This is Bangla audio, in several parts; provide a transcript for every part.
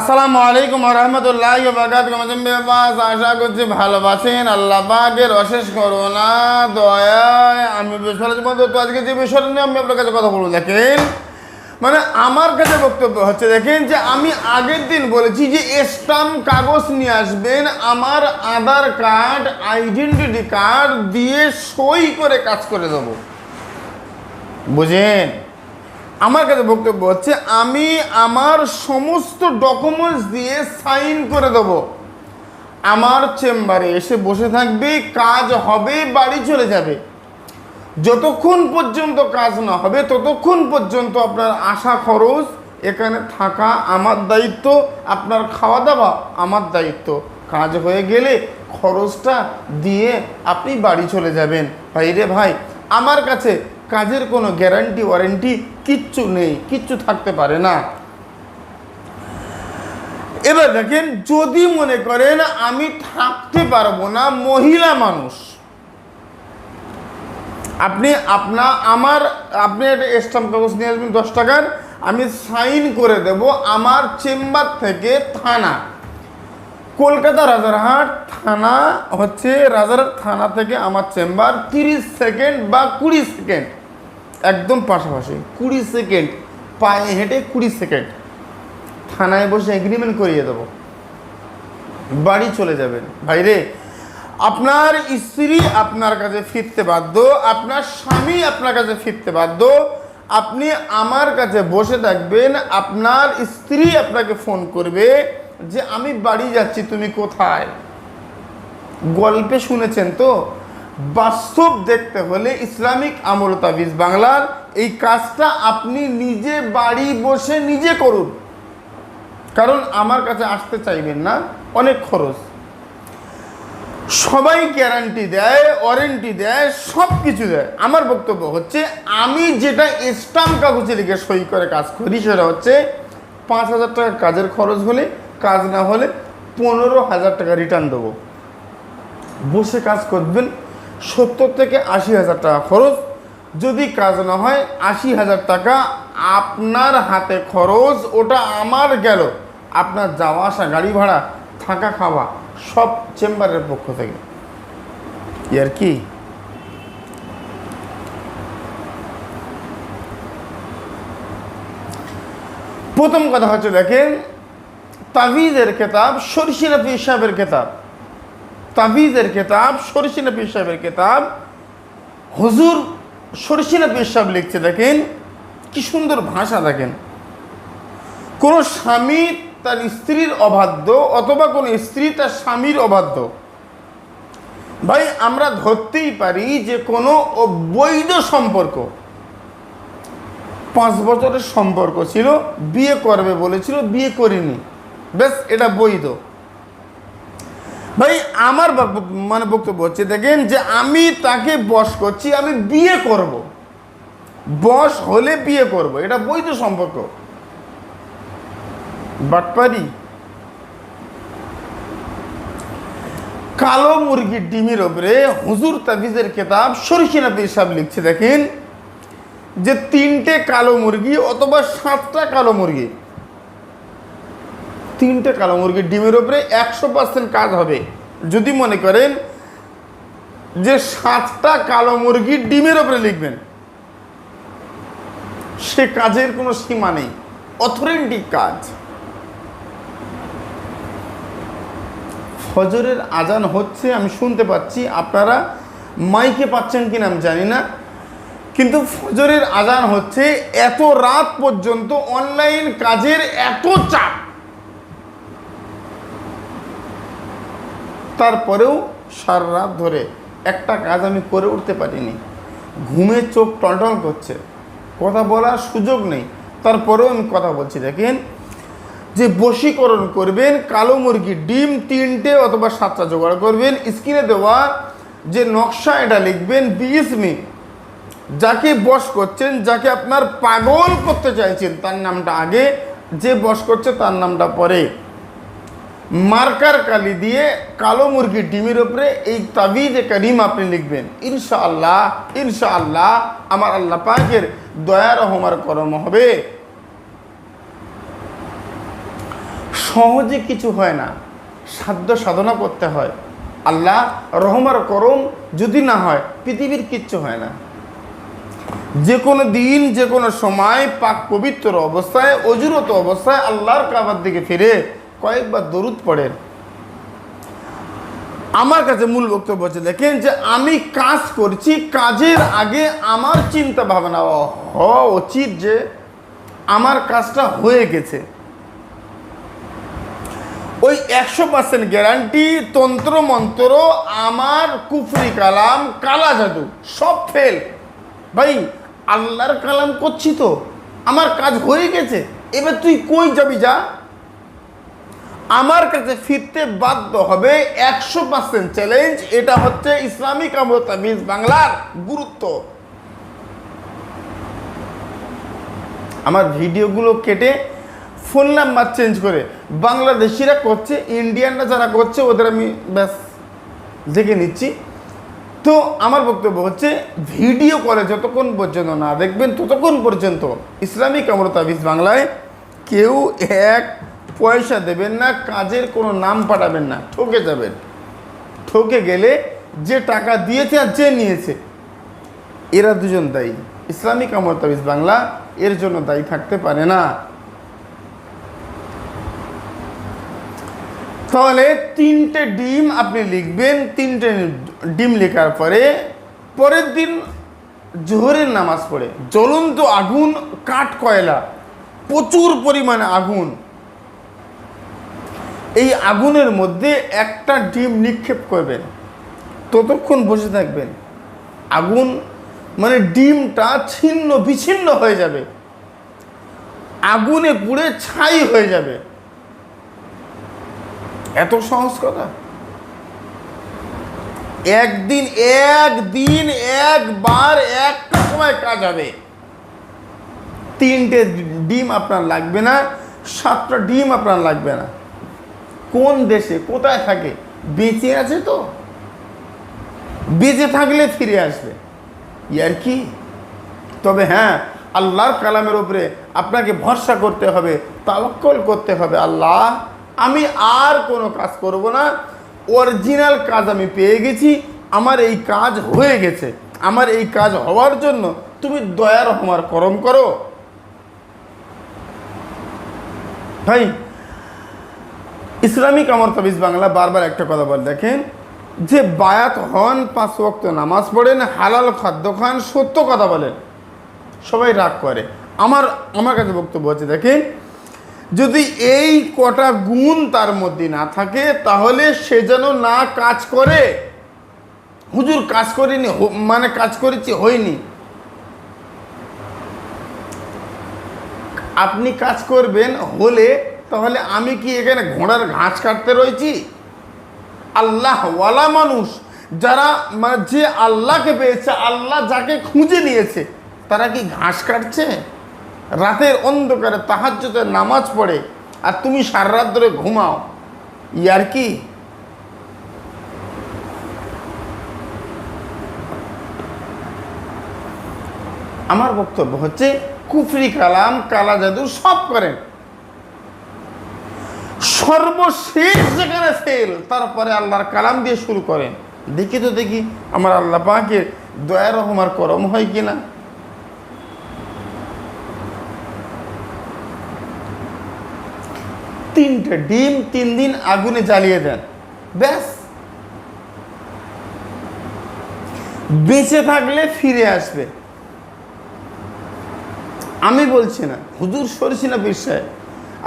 আসসালামু আলাইকুম রহমতুল্লাহ বাস আশা করছি ভালোবাসেন আল্লাহ পাকের অশেষ করোনা দয়ায় আমি তো আজকে যে বিষয় নিয়ে আমি আপনার কাছে কথা বলব, দেখেন মানে আমার কাছে বক্তব্য হচ্ছে, দেখেন, যে আমি আগের দিন বলেছি যে স্টাম্প কাগজ নিয়ে আসবেন, আমার আধার কার্ড, আইডেন্টিটি কার্ড দিয়ে সই করে কাজ করে দেবো। বুঝেন? আমার কাছে বক্তব্য হচ্ছে, আমি আমার সমস্ত ডকুমেন্টস দিয়ে সাইন করে দেব। আমার চেম্বারে এসে বসে থাকবে, কাজ হবে, বাড়ি চলে যাবে। যতক্ষণ পর্যন্ত কাজ না হবে, ততক্ষণ পর্যন্ত আপনার আসা খরচ, এখানে থাকা আমার দায়িত্ব, আপনার খাওয়া দাওয়া আমার দায়িত্ব। কাজ হয়ে গেলে খরচটা দিয়ে আপনি বাড়ি চলে যাবেন। ভাই রে ভাই, আমার কাছে কাজের কোনো গ্যারান্টি ওয়ারেন্টি কিচ্ছু নেই, কিচ্ছু থাকতে পারে না। এবার দেখেন, যদি মনে করেন আমি থাকতে পারব না, মহিলা মানুষ, আপনি আপনা, আমার, আপনি একটা স্টাম্প কাগজ নিয়ে আসবেন দশ টাকার, আমি সাইন করে দেব আমার চেম্বার থেকে থানা। কলকাতা রাজারহাট থানা হচ্ছে, রাজারহাট থানা থেকে আমার চেম্বার তিরিশ সেকেন্ড বা কুড়ি সেকেন্ড একদম পাশাপাশি কুড়ি সেকেন্ড, পায়ে হেঁটে কুড়ি সেকেন্ড। থানায় বসে এগ্রিমেন্ট করিয়ে দেবো। বাড়ি চলে যাবেন। ভাইরে আপনার স্ত্রী আপনার কাছে ফিরতে বাধ্য, আপনার স্বামী আপনার কাছে ফিরতে বাধ্য, আপনি আমার কাছে বসে থাকবেন, আপনার স্ত্রী আপনাকে ফোন করবে যে, আমি বাড়ি যাচ্ছি, তুমি কোথায়? গল্পে শুনেছেন তো? বাস্তব দেখতে হলে ইসলামিক আমল তাবিজ বাংলার এই কাজটা আপনি নিজে বাড়ি বসে নিজে করুন। কারণ আমার কাছে আসতে চাইবেন না, অনেক খরচ। সবাই গ্যারান্টি দেয় ওয়ারেন্টি দেয় সব কিছু দেয়। আমার বক্তব্য হচ্ছে, আমি যেটা স্টাম্প কাগজে লিখে সই করে কাজ করি, সেটা হচ্ছে পাঁচ হাজার টাকা কাজের খরচ হলে, কাজ না হলে পনেরো হাজার টাকা রিটার্ন দেবো। বসে কাজ করবেন সত্তর থেকে আশি হাজার টাকা খরচ। যদি কাজ না হয়, আশি হাজার টাকা আপনার হাতে খরচ, ওটা আমার গেল। আপনার যাওয়া আসা, গাড়ি ভাড়া, থাকা খাওয়া, সব চেম্বারের পক্ষ থেকে। আর কি? প্রথম কথা হচ্ছে দেখেন, তাবিজের কেতাব সরিষিনাফি সাহেবের কেতাব তাবিজের কেতাব সরিষিনাফি সাহেবের কেতাব। হুজুর সরিষিনাফি সাহেব লিখছে, দেখেন কি সুন্দর ভাষা, দেখেন। কোনো স্বামী তার স্ত্রীর অবাধ্য অথবা কোনো স্ত্রী তার স্বামীর অবাধ্য। ভাই, আমরা ধরতেই পারি যে কোনো বৈধ সম্পর্ক, পাঁচ বছরের সম্পর্ক ছিল, বিয়ে করবে বলেছিল, বিয়ে করিনি। বেশ এটা বৈধ। ভাই, আমার মানে বক্তব্য হচ্ছে, দেখেন যে আমি তাকে বশ করছি, আমি বিয়ে করব। বশ হলে বিয়ে করব, এটা বৈধ সম্পর্ক। বাটপারি। কালো মুরগির ডিমের ওপরে হুজুর তাবিজের কেতাব সরিষিনাথ সাহেব লিখছে, দেখেন, যে তিনটে কালো মুরগি অথবা সাতটা কালো মুরগি। তিনটে কালো মুরগির ডিমের ওপরে একশো পার্সেন্ট কাজ হবে। যদি মনে করেন যে সাতটা কালো মুরগির ডিমের ওপরে লিখবেন, সে কাজের কোনো সীমা নেই অথরেন্টিক কাজ। ফজরের আজান হচ্ছে, আমি শুনতে পাচ্ছি, আপনারা মাইকে পাচ্ছেন কিনা আমি জানি না, কিন্তু ফজরের আজান হচ্ছে, এত রাত পর্যন্ত অনলাইন কাজের এত চাপ। তারপরেও সারা রাত ধরে একটা কাজ আমি করে উঠতে পারিনি। ঘুমে চোখ টলটল করছে। কথা বলার সুযোগ নেই। তারপরেও আমি কথা বলছি, দেখেন। যে বশীকরণ করবেন, কালো মুরগি ডিম তিনটে অথবা সাতটা জোগাড় করবেন, স্ক্রিনে দেওয়া যে নকশা এটা লিখবেন বিএসমি যাকে বশ করছেন, যাকে আপনার পাগল করতে চাইছেন, তার নামটা আগে। যে বশ করছে, তার নামটা পরে। মার্কার কালি দিয়ে কালো মুরগির ডিমের উপরে এই তাবিজ করিম আপনি লিখবেন। ইনশাআল্লাহ ইনশাআল্লাহ, আমার আল্লাহ পাকের দয়া রহমার করম হবে। সহজে কিছু হয় না, সাধ্য সাধনা করতে হয়। আল্লাহ রহমার করম যদি না হয়, পৃথিবীর কিচ্ছু হয় না। যে কোনো দিন যে কোনো সময় পাক পবিত্র অবস্থায়, অজুরত অবস্থায় আল্লাহর কাবার দিকে ফিরে কয়েকবার দরুদ পড়েন। আমার কাছে মূল বক্তব্য হচ্ছে, দেখেন যে আমি কাজ করছি, কাজের আগে আমার চিন্তা ভাবনা হওয়া উচিত যে আমার কাজটা হয়ে গেছে। ওই একশো পার্সেন্ট গ্যারান্টি তন্ত্র মন্ত্র, আমার কুফরি কালাম, কালা জাদু, সব ফেল ভাই, আল্লাহর কালাম করছি তো, আমার কাজ হয়ে গেছে, এবার তুই কই যাবি যা? আমার কাছে ফিরতে বাধ্য হবে একশো পার্সেন্ট চ্যালেঞ্জ এটা হচ্ছে ইসলামিক আমতামিজ বাংলার গুরুত্ব। আমার ভিডিওগুলো কেটে ফোন নাম্বার চেঞ্জ করে বাংলাদেশিরা করছে ইন্ডিয়ানরা যারা করছে, ওদের আমি ব্যাস দেখে নিচ্ছি। তো আমার বক্তব্য হচ্ছে ভিডিও করে যতক্ষণ পর্যন্ত না দেখবেন, ততক্ষণ পর্যন্ত ইসলামিক আমরতাবিজ বাংলায় কেউ এক পয়সা দেবেন না, কাজের কোনো নাম পাঠাবেন না, ঠকে যাবেন। ঠকে গেলে যে টাকা দিয়েছে আর যে নিয়েছে, এরা দুজন দায়ী। ইসলামিক আমরতাবিজ বাংলা এর জন্য দায়ী থাকতে পারে না। তাহলে তিনটে ডিম আপনি লিখবেন, তিনটে ডিম লেখার পরে পরের দিন জোহরের নামাজ পড়ে। জ্বলন্ত আগুন, কাঠ কয়লা, প্রচুর পরিমাণে আগুন। এই আগুনের মধ্যে একটা ডিম নিক্ষেপ করবেন। ততক্ষণ বসে থাকবেন। আগুন মানে ডিমটা ছিন্ন, বিচ্ছিন্ন হয়ে যাবে। আগুনে পুড়ে ছাই হয়ে যাবে। এত সহজ কথা? একদিন একদিন, একবার, একটা সময় কাজ হবে। তিনটে ডিম আপনার লাগবে না, সাতটা ডিম আপনার লাগবে না। কোন দেশে কোথায় থাকে? বেঁচে আছে তো। বেঁচে থাকলে ফিরে আসবে। ইয়ার কি? তবে হ্যাঁ আল্লাহর কালামের উপরে আপনাকে ভরসা করতে হবে, তাওয়াক্কল করতে হবে। আল্লাহ, আমি আর কোনো কাজ করব না। অরিজিনাল কাজ আমি পেয়ে গেছি। আমার এই কাজ হয়ে গেছে। আমার এই কাজ হওয়ার জন্য তুমি দয়ার হমার করম করো। ভাই ইসলামিক আমর তাবিজ বাংলা বারবার একটা কথা বলে, দেখেন, যে বায়াত হন পাঁচ ওয়াক্ত নামাজ পড়েন, হালাল খাদ্য খান, সত্য কথা বলেন, সবাই রাগ করে। আমার আমার কাছে বক্তব্য আছে দেখেন, যদি এই কটা গুণ তার মধ্যে না থাকে, তাহলে সে যেন না কাজ করে। হুজুর, কাজ করিনি মানে কাজ করেছি, হয়নি। আপনি কাজ করবেন, হলে তাহলে আমি কি এখানে ঘোড়ার ঘাস কাটতে রয়েছি? আল্লাহ ওয়ালা মানুষ, যারা মানে যে আল্লাহকে পেয়েছে, আল্লাহ যাকে খুঁজে নিয়েছে, তারা কি ঘাস কাটছে? রাতের অন্ধকারে তাহাজ্জুদের নামাজ পড়ে, আর তুমি সারা রাত ধরে ঘুমাও, ইয়ার কি? আমার বক্তব্য হচ্ছে, কুফরি কালাম, কালা জাদু সব করেন। সর্বশেষ যেখানে ফেল, তারপরে আল্লাহর কালাম দিয়ে শুরু করেন। দেখি তো দেখি, আমার আল্লাহ পাকে দয়া রহমার করম হয় কিনা তিনটে ডিম তিন দিন আগুনে জ্বালিয়ে দেন। ব্যাস। বেঁচে থাকলে ফিরে আসবে। আমি বলছি না, হুজুর সরছি না বিশ্বায়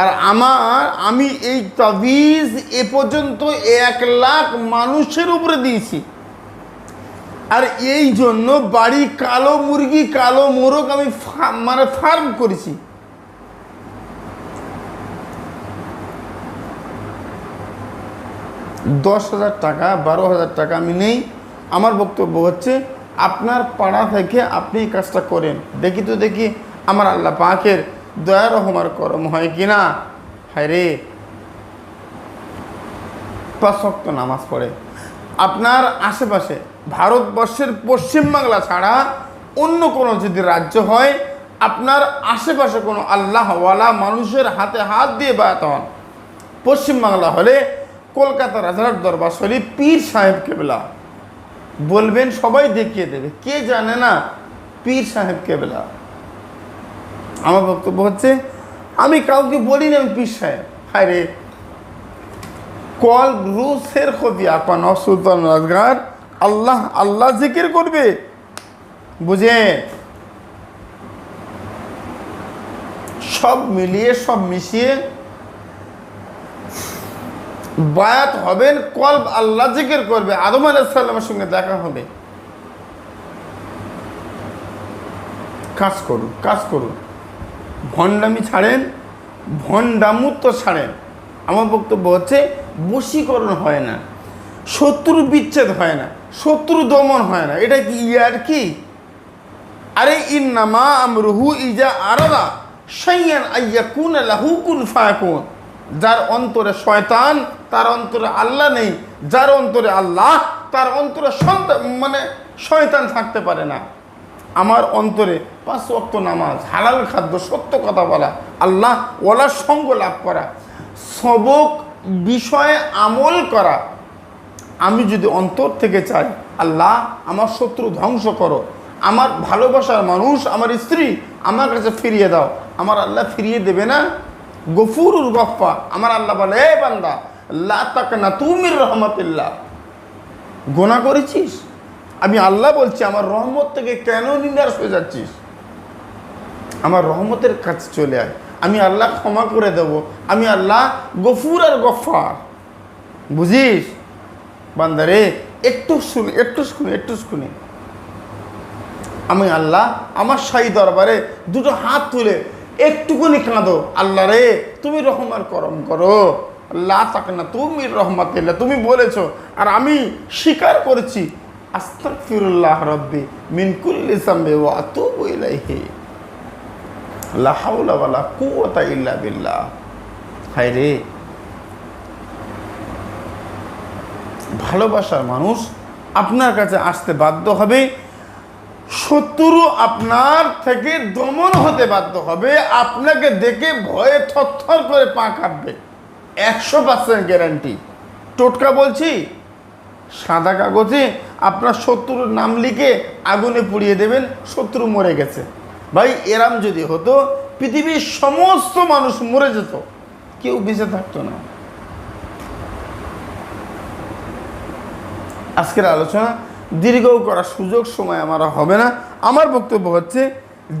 আর আমার, আমি এই তাবিজ এ পর্যন্ত এক লাখ মানুষের উপরে দিয়েছি। আর এই জন্য বাড়ি কালো মুরগি, কালো মোরগ আমি মানে ফার্ম করেছি। দশ হাজার টাকা, বারো হাজার টাকা আমি নেই। আমার বক্তব্য হচ্ছে, আপনার পাড়া থেকে আপনি কাজটা করেন। দেখি তো দেখি আমার আল্লাহ পাকের দয়া রহমার করম হয় কি না? হায় রে। পাঁচক্ত নামাজ পড়ে। আপনার আশেপাশে ভারতবর্ষের পশ্চিমবাংলা ছাড়া অন্য কোনো যদি রাজ্য হয়, আপনার আশেপাশে কোনো আল্লাহওয়ালা মানুষের হাতে হাত দিয়ে বায়াত হন। পশ্চিমবাংলা হলে কলকাতা রাজার দরবার শরীফ পীর সাহেব কেবলা। বলবেন সবাই দেখিয়ে দেবে। কে জানে না পীর সাহেব কেবলা? আমার বক্তব্য হচ্ছে, আমি কাউকে বলি না, আমি পীর সাহেব। রে কল রুসের ক্ষতি আপা সুলতান রাজগার, আল্লাহ আল্লাহ জিকির করবে। বুঝে? সব মিলিয়ে, সব মিশিয়ে বায়াত হবেন, কল্ব আল্লাহ জিকির করবে। আদম আলাইসাল্লামের সঙ্গে দেখা হবে। কাজ করুন কাজ করুন। ভণ্ডামি ছাড়েন ভণ্ডামুত্ব ছাড়েন। আমার বক্তব্য হচ্ছে, বশীকরণ হয় না, শত্রু বিচ্ছেদ হয় না, শত্রু দমন হয় না। এটা কি ইয়ার কি? আরে, ইন্নামা আমরুহু ইজা আরলা আরাদা শাইয়ান আইয়াকুন লাহু কুন ফায়াকুন। যার অন্তরে শয়তান, তার অন্তরে আল্লাহ নেই। যার অন্তরে আল্লাহ, তার অন্তরে সন্তান মানে শয়তান থাকতে পারে না। আমার অন্তরে পাঁচ ওয়াক্ত নামাজ, হালাল খাদ্য, সত্য কথা বলা, আল্লাহ ওলার সঙ্গ লাভ করা, সবক বিষয়ে আমল করা। আমি যদি অন্তর থেকে চাই, আল্লাহ আমার শত্রু ধ্বংস করো। আমার ভালোবাসার মানুষ, আমার স্ত্রী আমার কাছে ফিরিয়ে দাও। আমার আল্লাহ ফিরিয়ে দেবে না। গফুরুর গফা আমার আল্লাহ বলে, এ বান্দা, লা তাকে না তুমির রহমতুল্লাহ। গোনা করেছিস? আমি আল্লাহ বলছি, আমার রহমত থেকে কেন নিরাশ হয়ে যাচ্ছিস? আমার রহমতের কাছে চলে আয়। আমি আল্লাহ ক্ষমা করে দেব। আমি আল্লাহ গফুর আর গফার। বুঝিস? বান্দারে, একটু শুনি একটু শুনি একটু শুনি। আমি আল্লাহ আমার শাহী দরবারে দুটো হাত তুলে একটুকুনি কাঁদো। আল্লাহ রে, তুমি রহমান করম করো। আল্লাহ তাকে না তুমি রহমাতিল্লাহ তুমি বলেছ, আর আমি স্বীকার করেছি আস্তাগফিরুল্লাহ রব্বি মিনকুল্লি সাম্বে ওয়া আতুবু ইলাইহি। লা হাওলা ওয়ালা কুওয়াতা ইল্লা বিল্লাহ। হায় রে ভালোবাসার মানুষ আপনার কাছে আসতে বাধ্য হবে, শত্রু আপনার থেকে দমন হতে বাধ্য হবে, আপনাকে দেখে ভয়ে থরথর করে পা কাঁপবে। একশো পার্সেন্ট গ্যারান্টি টোটকা বলছি সাদা কাগজে আপনার শত্রুর নাম লিখে আগুনে পুড়িয়ে দেবেন, শত্রু মরে গেছে। ভাই, এরাম যদি হতো, পৃথিবীর সমস্ত মানুষ মরে যেত। কেউ বেঁচে থাকতো না। আজকের আলোচনা দীর্ঘ করার সুযোগ, সময় আমার হবে না। আমার বক্তব্য হচ্ছে,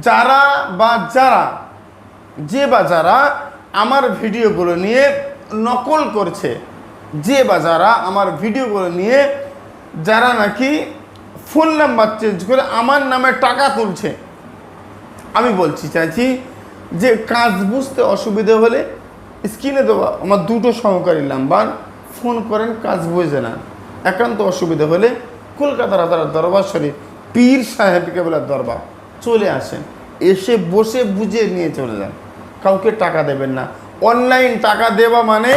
যারা বা যারা, যে বা যারা আমার ভিডিওগুলো নিয়ে নকল করছে যে বা যারা আমার ভিডিওগুলো নিয়ে যারা নাকি ফোন নাম্বার চেঞ্জ করে আমার নামে টাকা তুলছে, আমি বলছি, চাইছি যে কাজ বুঝতে অসুবিধে হলে স্ক্রিনে দেওয়া, আমার দুটো সহকারী নাম্বার ফোন করেন, কাজ বুঝে না একান্ত অসুবিধা হলে কলকাতা রাজার দরবার শরীফ পীর সাহেব কেবলার দরবার চলে আসেন, এসে বসে বুঝে নিয়ে চলে যান। কাউকে টাকা দেবেন না। অনলাইন টাকা দেওয়া মানে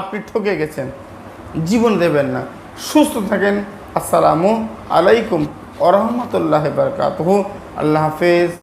আপনি ঠকে গেছেন। জীবন দেবেন না। সুস্থ থাকেন। আসসালামু আলাইকুম আরহামতুল্লাহ বারকাত আল্লাহ হাফেজ।